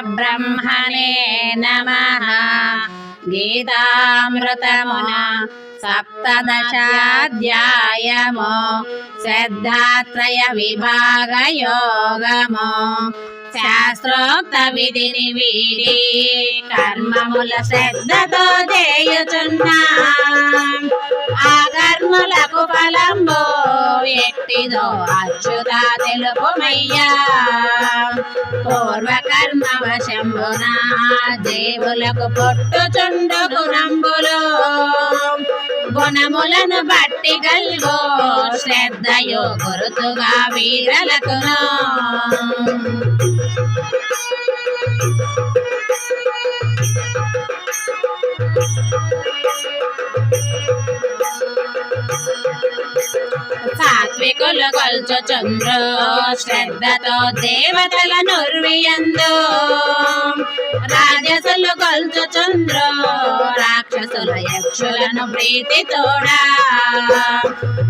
పరబ్రహ్మణే నమ గీతామృతమున సప్తదశాధ్యాయము శ్రద్ధాత్రయ విభాగ యోగము శాస్త్రోక్త విధిని వీడి కర్మముల శ్రద్ధతో చేయుచున్నా ఆ కర్మలకు ఫలంబో ఎట్టిదో అచ్యుత తెలుపుమయ్యా పూర్వకర్మ వశంబున దేవులకు పొట్టుచుండు గుణంబులు గుణములను బట్టి గల్గో శ్రద్ధయో గురుతుగా వీరలకును. సాత్వికులు కొల్చు శ్రద్ధతో దేవతల నుర్వియందు రాజసులు కొల్చు చంద్రు రాక్షసుల యక్షులను ప్రీతి తోడా.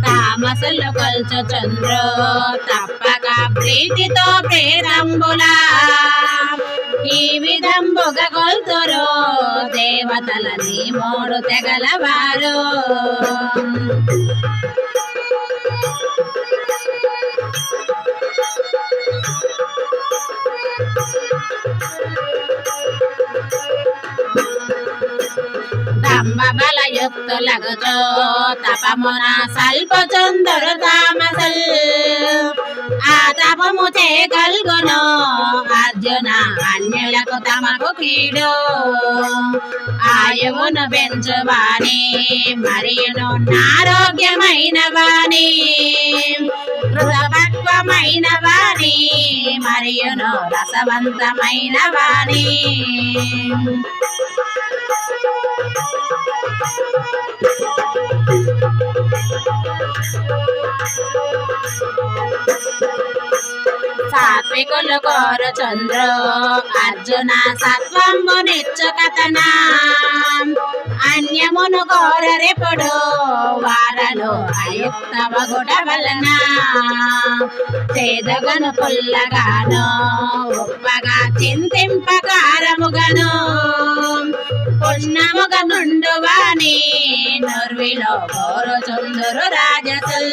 తామసులు కొల్చు చంద్రు తప్పక ప్రీతితో ప్రేరంబులా ఈ విధంబుగ కొల్తురు దేవతలని మూడు తెగలవారు. దంబ బలయుక్తులగుచో తపమున సల్పచందరు తామసల్ ఆ తపము చేయగల్గును అర్జున అన్యులకు తమకు కీడు ఆయువును పెంచువాని మరియును ఆరోగ్యమైన వాణి కృతపక్వమైన వాణి మరియును రసవంతమైన వాణి Thank you. సాత్వికులు కోరు చంద్రు అర్జున సత్వము నిచ్చు కథన అన్యమును కోరరిపుడు. వారలు అయుక్త మగుట వలన చేదగను పుల్లగాను. ఉప్పగా చింతింపకారముగను పుణ్యముగ నుండు వాణి నుర్విలో కోరు చందురు రాజసుల్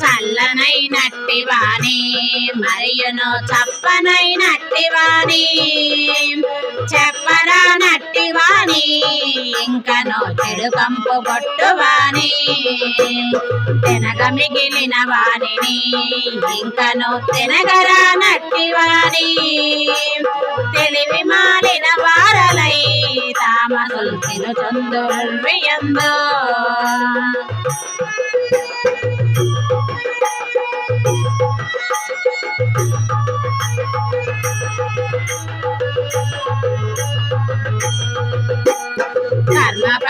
చల్లనైనట్టి వాణి మరియును చప్పనైనట్టి వాణి చెప్పరానట్టి వాణి. ఇంకను చెడు కంపు కొట్టు వాణి తినగ మిగిలిన వాణిని ఇంకను తినగరానట్టి వాణి తెలివి మాలిన వారలై తామసులు తినుచుందుర్వియందు కర్మ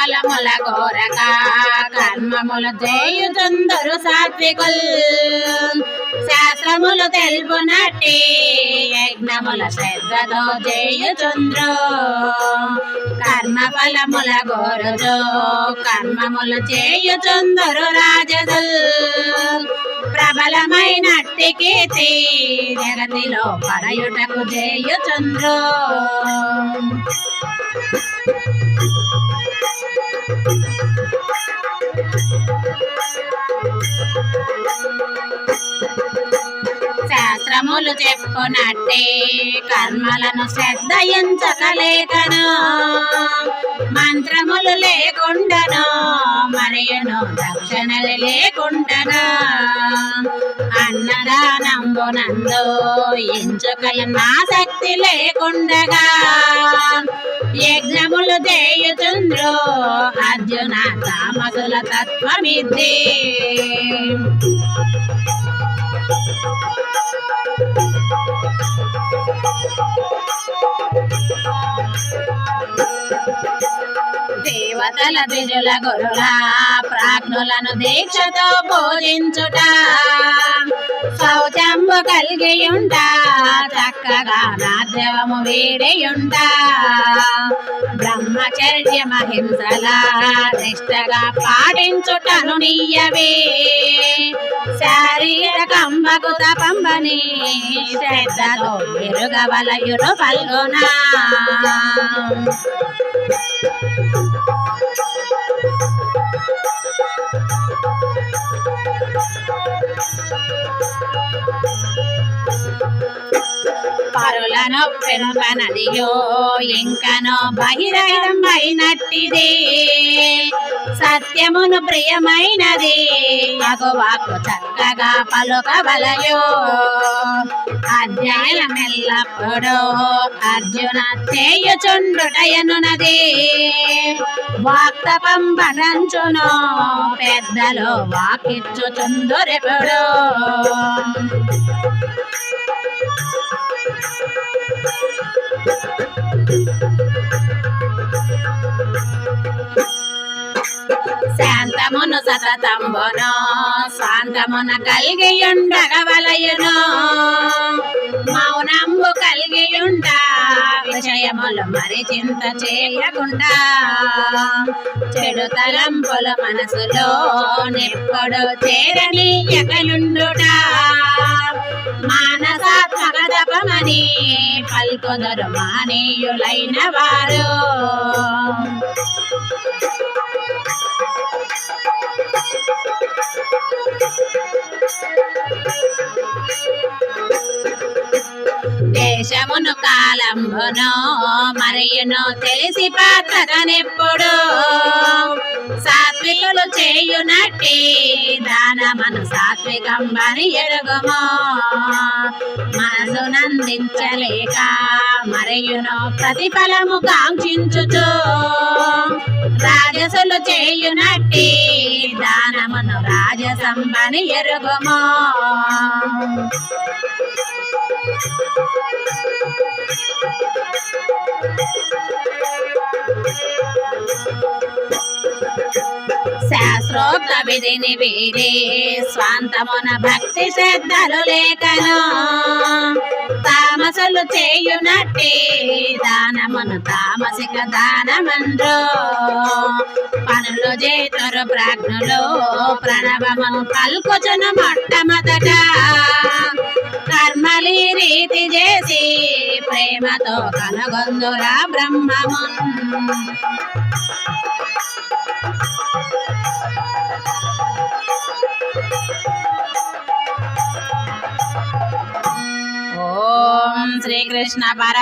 ఫలముల కోరక కర్మములు చేయుచుందరు సాత్వికుల్. శాస్త్రములు తెలుపునట్టి యజ్ఞముల శ్రద్ధతో చేయుచుంద్రు. కర్మ ఫలముల కోరుచు కర్మములు చేయుచుందరు రాజసుల్ ప్రబలమైనట్టి కీర్తి జగతిలో పడయుటకు చేయుచుంద్రు. కర్మలు చెప్పునట్టే కర్మలను శ్రద్ధయించకలేకను మంత్రములు లేకుండాను మరియును దక్షిణలు లేకుండను. అన్నదానంబునందు ఎంచుకల శక్తి లేకుండగా. యజ్ఞములు చేయుచుంద్రు అర్జున తామసుల తత్వమిద్ది. దేవతల దిజుల గురుల ప్రాజ్ఞులను దీక్షతో పూజించుట. శౌచంబు కలిగియుండ చక్కగా నాద్యవము బ్రహ్మచర్య మహింసలా నిష్టగా పాటించుటను నీయవే. శారీరకంబకు తపంబని శ్రద్ధతో ఎరుగవలయురు పల్గొనా పరులను ఇంకనో బహిరంగమైనట్టిది. సత్యమును ప్రియమైనది. అగువాకు చక్కగా పలుకవలయో. అధ్యాయమెల్లప్పుడూ అర్జున చేయుచుండుటయనున్నది వాక్తపం భరంచును పెద్దలు వాకిచ్చుచుందురెప్పుడు శాంతమును సతతంబును శాంతమున కలిగియుండగవలయును. మౌనంబు కలిగియుండ విషయములు మరి చింత చేయకుండా. చెడు తలంపుల మనసులో నెప్పుడు చేరని ఎకలుండుట మానసాత్మక తపమని పల్కొదరు మానీయులైన వారు. దేశమును కాలంబును మరియును తెలిసి పాత్రగనెప్పుడు సాత్వికులు చేయునట్టి దానమను సాత్వికంబని ఎరుగుము. మనసు నందించలేక మరియును ప్రతిఫలము కాంక్షించుచు రాజసులు చేయునట్టి దానమును రాజసంబని ఎరుగుము. శాస్త్రోక్త విధిని వీడి స్వాంతమున భక్తి శ్రద్ధలు లేకను. తామసలు చేయునట్టి దానమును తామసిక దానమంద్రు పనులు చేతురు ప్రాజ్ఞులు ప్రణవమును పలుకుచును మొట్టమొదట. కర్మలి రీతి చేసి ప్రేమతో కనుగొందురా బ్రహ్మము. ఓం శ్రీకృష్ణ పర